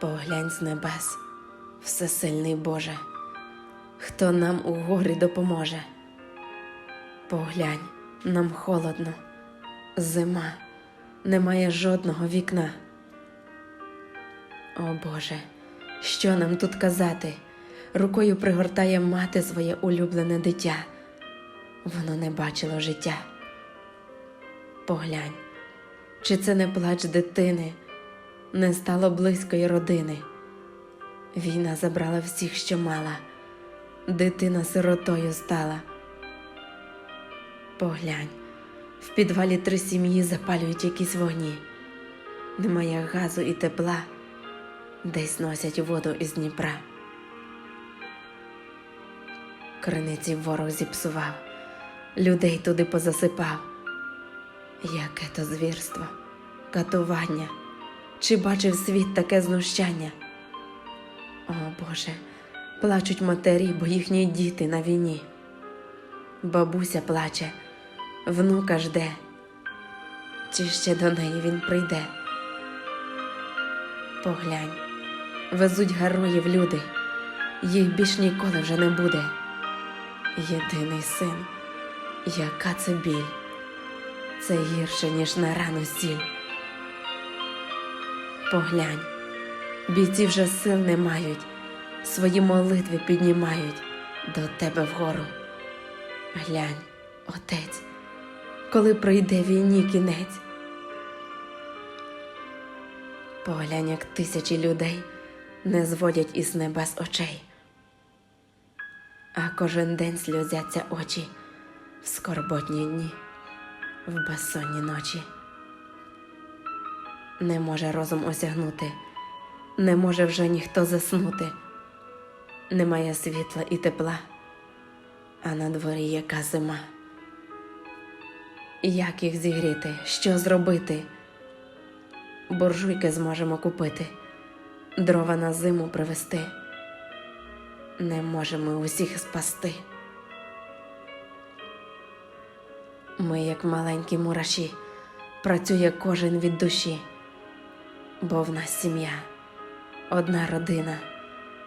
Поглянь з небес, всесильний Боже, хто нам у горі допоможе. Поглянь, нам холодно, зима, немає жодного вікна. О Боже, що нам тут казати? Рукою пригортає мати своє улюблене дитя. Воно не бачило життя. Поглянь, чи це не плач дитини, не стало близької родини. Війна забрала всіх, що мала, дитина сиротою стала. Поглянь, в підвалі три сім'ї запалюють якісь вогні. Немає газу і тепла, десь носять воду із Дніпра. Криниці ворог зіпсував, людей туди позасипав. Яке то звірство, катування, чи бачив світ таке знущання? О Боже, плачуть матері, бо їхні діти на війні. Бабуся плаче, внука жде, чи ще до неї він прийде. Поглянь, везуть героїв люди, їх більш ніколи вже не буде. Єдиний син, яка це біль, це гірше, ніж на рану сіль. Поглянь, бійці вже сил не мають, свої молитви піднімають до тебе вгору. Глянь, отець, коли прийде війні кінець. Поглянь, як тисячі людей не зводять із небес очей, а кожен день сльозяться очі в скорботні дні, в безсонні ночі. Не може розум осягнути, не може вже ніхто заснути, немає світла і тепла, а на дворі яка зима. Як їх зігріти, що зробити? Буржуйки зможемо купити, дрова на зиму привезти. Не можемо усіх спасти. Ми, як маленькі мураші, працює кожен від душі, бо в нас сім'я, одна родина,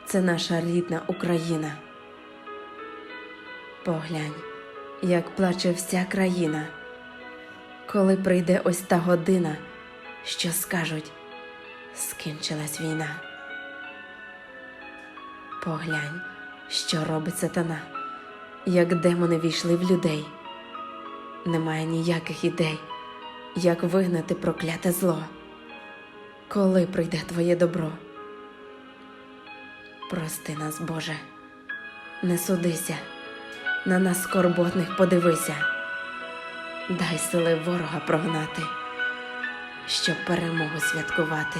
це наша рідна Україна. Поглянь, як плаче вся країна, коли прийде ось та година, що скажуть, скінчилась війна. Поглянь, що робить сатана, як демони війшли в людей. Немає ніяких ідей, як вигнати прокляте зло. Коли прийде твоє добро? Прости нас, Боже, не судися, на нас скорботних подивися, дай сили ворога прогнати, щоб перемогу святкувати.